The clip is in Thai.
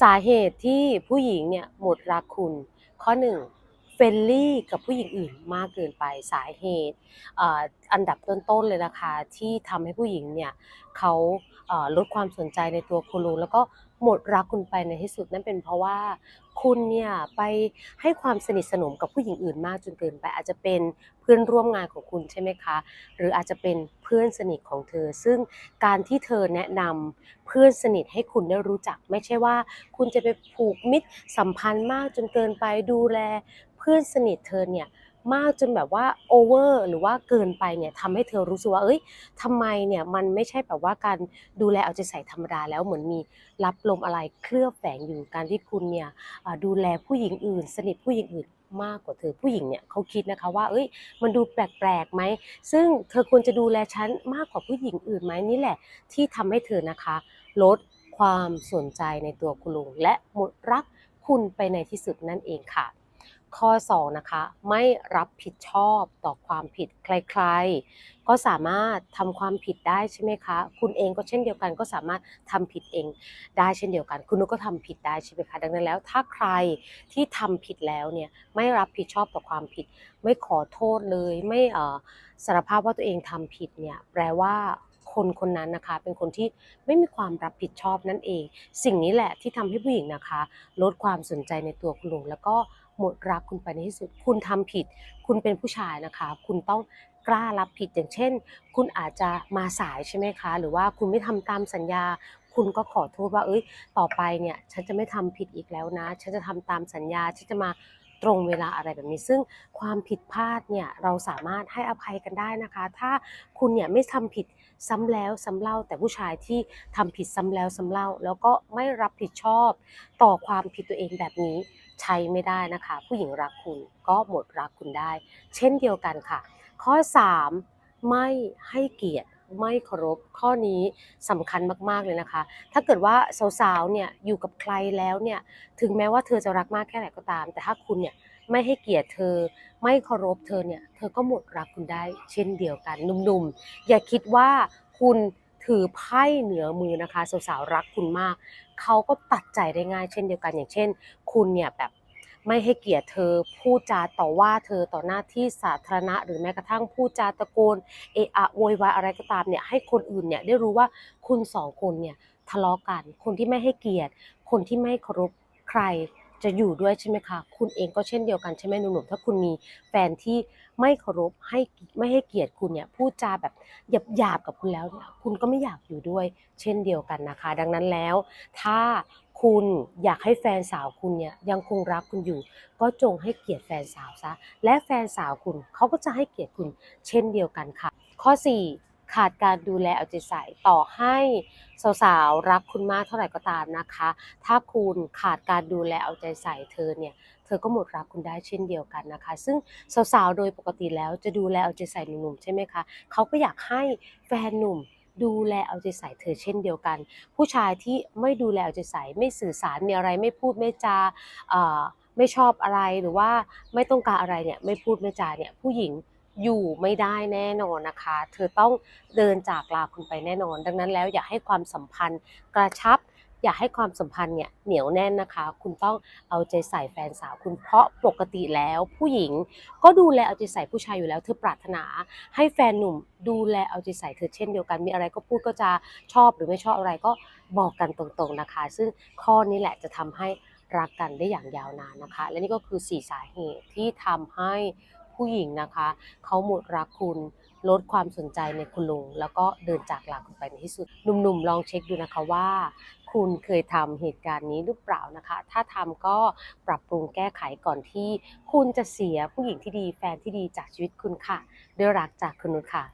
สาเหตุที่ผู้หญิงเนี่ยหมดรักคุณ ข้อหนึ่งเฟรนลี่กับผู้หญิงอื่นมากเกินไปสาเหตุอันดับต้นๆเลยนะคะที่ทำให้ผู้หญิงเนี่ยเขาลดความสนใจในตัวคุณลุงแล้วก็หมดรักคุณไปในที่สุดนั่นเป็นเพราะว่าคุณเนี่ยไปให้ความสนิทสนมกับผู้หญิงอื่นมากจนเกินไป อาจจะเป็นเพื่อนร่วมงานของคุณใช่ไหมคะ หรืออาจจะเป็นเพื่อนสนิทของเธอ ซึ่งการที่เธอแนะนำเพื่อนสนิทให้คุณได้รู้จัก ไม่ใช่ว่า คุณจะไปผูกมิตรสัมพันธ์มากจนเกินไปดูแลเพื่อนสนิทเธอเนี่ย มากจนแบบว่าโอเวอร์หรือว่าเกินไปเนี่ยทำให้เธอรู้สึกว่าเอ้ยทำไมเนี่ยมันไม่ใช่แบบว่าการดูแลเอาใจใส่ธรรมดาแล้วเหมือนมีรับลมอะไรเคลือบแฝงอยู่การที่คุณเนี่ยดูแลผู้หญิงอื่น สนิทผู้หญิงอื่นมากกว่าเธอผู้หญิงเนี่ยเขาคิดนะคะว่า เอ้ย มันดูแปลกๆไหม ซึ่งเธอควรจะดูแลฉันมากกว่าผู้หญิงอื่นไหมนี่แหละ ที่ทำให้เธอนะคะ ลดความสนใจในตัวคุณลุง และหมดรักคุณไปในที่สุดนั่นเองค่ะ ข้อ 2 นะคะ ไม่รับผิดชอบต่อความผิดใครๆ ก็สามารถทำความผิดได้ใช่ไหมคะ คุณเองก็เช่นเดียวกันก็สามารถทำผิดเองได้เช่นเดียวกัน คุณนุกก็ทำผิดได้ใช่ไหมคะ ดังนั้นแล้วถ้าใครที่ทำผิดแล้วเนี่ยไม่รับผิดชอบต่อความผิด ไม่ขอโทษเลยไม่สารภาพว่าตัวเองทำผิดเนี่ยแปลว่าคนคนนั้นนะคะเป็นคนที่ไม่มีความรับผิดชอบนั่นเอง สิ่งนี้แหละที่ทำให้ผู้หญิงนะคะ ลดความสนใจในตัวคุณลุงแล้วก็ หมดรักคุณไปในที่สุด คุณทำผิด คุณเป็นผู้ชายนะคะ คุณต้องกล้ารับผิดอย่างเช่น คุณอาจจะมาสายใช่ไหมคะ หรือว่าคุณไม่ทำตามสัญญา คุณก็ขอโทษว่า เอ้ย ต่อไปเนี่ย ฉันจะไม่ทำผิดอีกแล้วนะ ฉันจะทำตามสัญญา ฉันจะมาตรงเวลาอะไรแบบนี้ ซึ่งความผิดพลาดเนี่ยเราสามารถให้อภัยกันได้นะคะ ถ้าคุณเนี่ยไม่ทำผิดซ้ำแล้วซ้ำเล่า แต่ผู้ชายที่ทำผิดซ้ำแล้วซ้ำเล่า แล้วก็ไม่รับผิดชอบต่อความผิดตัวเองแบบนี้ ใช้ไม่ได้นะคะ ผู้หญิงรักคุณก็หมดรักคุณได้ เช่นเดียวกันค่ะ ข้อ 3 ไม่ให้เกียรติไม่เคารพข้อนี้สำคัญมากๆเลยนะคะ ถ้าเกิดว่าสาวๆเนี่ยอยู่กับใครแล้วเนี่ยถึงแม้ว่าเธอจะรักมากแค่ไหนก็ตาม แต่ถ้าคุณเนี่ยไม่ให้เกียรติเธอ ไม่เคารพเธอเนี่ยเธอก็หมดรักคุณได้ เช่นเดียวกันหนุ่มๆอย่าคิดว่าคุณ ถือไพ่เหนือมือนะคะสาวๆรักคุณมาก เขาก็ตัดใจได้ง่ายเช่นเดียวกันอย่างเช่น คุณเนี่ยแบบไม่ให้เกียรติเธอพูดจาต่อว่าเธอต่อหน้าที่สาธารณะ หรือแม้กระทั่งพูดจาตะโกนเอะอะโวยวายอะไรก็ตามเนี่ยให้คนอื่นเนี่ยได้รู้ว่าคุณสองคนเนี่ยทะเลาะกัน คนที่ไม่ให้เกียรติ คนที่ไม่เคารพใคร จะอยู่ด้วยใช่ไหมคะ คุณเองก็เช่นเดียวกันใช่ไหมหนุ่มๆถ้าคุณมีแฟนที่ไม่เคารพให้ไม่ให้เกียรติคุณเนี่ยพูดจาแบบหยาบๆกับคุณแล้วเนี่ยคุณก็ไม่อยากอยู่ด้วยเช่นเดียวกันนะคะ ดังนั้นแล้ว ถ้าคุณอยากให้แฟนสาวคุณเนี่ยยังคงรักคุณอยู่ ก็จงให้เกียรติแฟนสาวซะและแฟนสาวคุณเขาก็จะให้เกียรติคุณเช่นเดียวกันค่ะ ข้อ 4 ขาดการดูแลเอาใจใส่ต่อให้สาวๆรักคุณมากเท่าไหร่ก็ตามนะคะ ถ้าคุณขาดการดูแลเอาใจใส่เธอเนี่ยเธอก็หมดรักคุณได้เช่นเดียวกันนะคะ ซึ่งสาวๆโดยปกติแล้วจะดูแลเอาใจใส่หนุ่มๆใช่ไหมคะเขาก็อยากให้แฟนหนุ่มดูแลเอาใจใส่เธอเช่นเดียวกัน ผู้ชายที่ไม่ดูแลเอาใจใส่ไม่สื่อสารมีอะไรไม่พูดไม่จาไม่ชอบอะไรหรือว่าไม่ต้องการอะไรเนี่ยไม่พูดไม่จาเนี่ยผู้หญิง อยู่ไม่ได้แน่นอนนะคะ เธอต้องเดินจากลาคุณไปแน่นอน ดังนั้นแล้วอย่าให้ความสัมพันธ์กระชับ อย่าให้ความสัมพันธ์เนี่ยเหนียวแน่นนะคะ คุณต้องเอาใจใส่แฟนสาวคุณเพราะปกติแล้ว ผู้หญิงก็ดูแลเอาใจใส่ผู้ชายอยู่แล้ว เธอปรารถนา ให้แฟนหนุ่มดูแลเอาใจใส่เธอเช่นเดียวกันมีอะไรก็พูดก็จะชอบหรือไม่ชอบอะไรก็บอกกันตรงๆนะคะ ซึ่งข้อนี้แหละจะทำให้รักกันได้อย่างยาวนานนะคะ และนี่ก็คือ 4 สาเหตุที่ทำให้ ผู้หญิงนะคะเขาหมดรักคุณลดความสนใจในคุณลุง แล้วก็เดินจากลาคุณไปในที่สุดหนุ่มๆลองเช็คดูนะคะว่า คุณเคยทำเหตุการณ์นี้หรือเปล่านะคะ ถ้าทำก็ปรับปรุงแก้ไขก่อนที่ คุณจะเสียผู้หญิงที่ดีแฟนที่ดีจากชีวิตคุณค่ะ ด้วยรักจากคุณนุชค่ะ